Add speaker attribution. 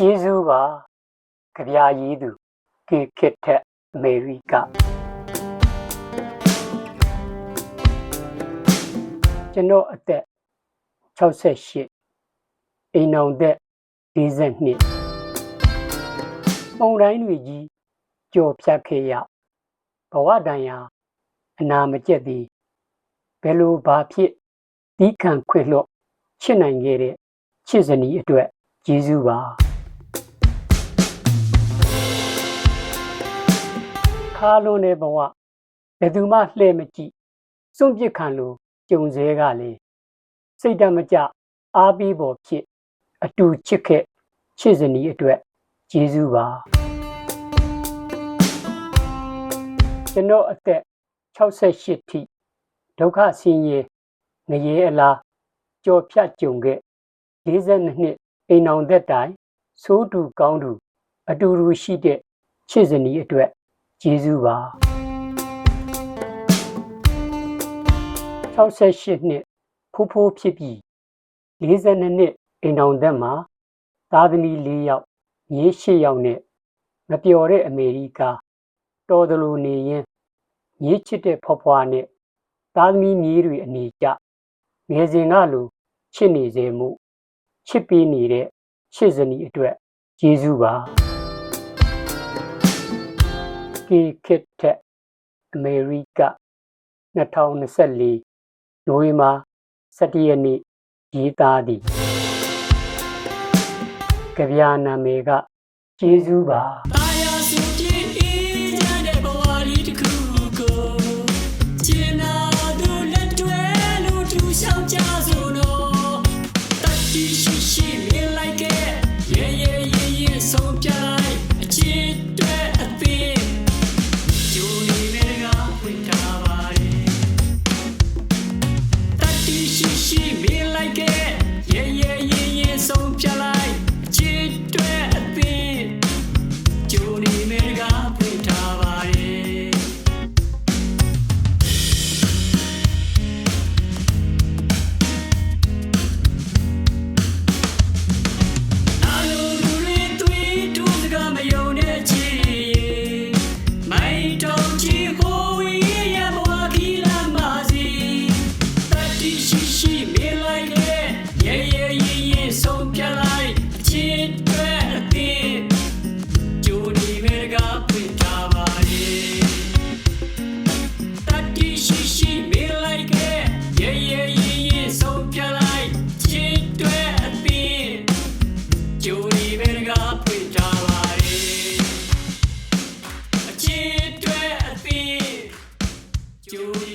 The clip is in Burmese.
Speaker 1: ကျေးဇူးပါကြပြာရည်သူကေခစ်ထက်အမေရိကကျွန်တော်အသက်68အိမ်အောင်သက်42ပုံတိုင်းတွေကြီးကြော်ဖြတ်ခဲ့ရဘဝတန်ရာအနာမကျက်သည်ဘယ်လိုဘာဖြစ်တီးခံခွင့်လွတ်ချစ်နိုင်ခဲ့တဲ့ချစ်စနီအတွက်ကျေးဇူးပါ ခါလွန်တဲ့ဘဝဘယ်သူမှလှဲ့မကြည့်စွန့်ပစ်ခံလို့ကြုံစဲကလေစိတ်တမကြအားပြီးပေါ်ဖြစ် အတူချစ်ခဲ့ချစ်စနီအတွက်ကျေးဇူးပါကျွန်တော်အသက်68ထိဒုက္ခဆင်းရဲငရေအလားကြော်ဖြတ်ကြုံခဲ့42နှစ်အိမ်အောင်သက်တိုင်ဆိုးတူကောင်းတူအတူတူရှိတဲ့ချစ်စနီအတွက် ကျေးဇူးပါ68နှစ်ဖိုးဖိုးဖြစ်ပြီး42နှစ်အိမ်အောင်သက်မှာသားသမီး4ယောက်မြေး8ယောက်နဲ့မပျော်တဲ့အမေရိကတော်သလိုနေရင်မြေးချစ်တဲ့ဖွားဖွားနဲ့သားသမီးမြေးတွေအနေကြငယ်စဉ်ကလိုချစ်နေစေမှုချစ်ပေးနေတဲ့ချစ်စနီအတွက်ကျေးဇူးပါ ကေခစ်ထက်အမေရိက2024နိုဝင်ဘာ17ရက်နေ့ရေးသားသည်ကြပြာနာမည်ကကျေးဇူးပါ
Speaker 2: Tschüss.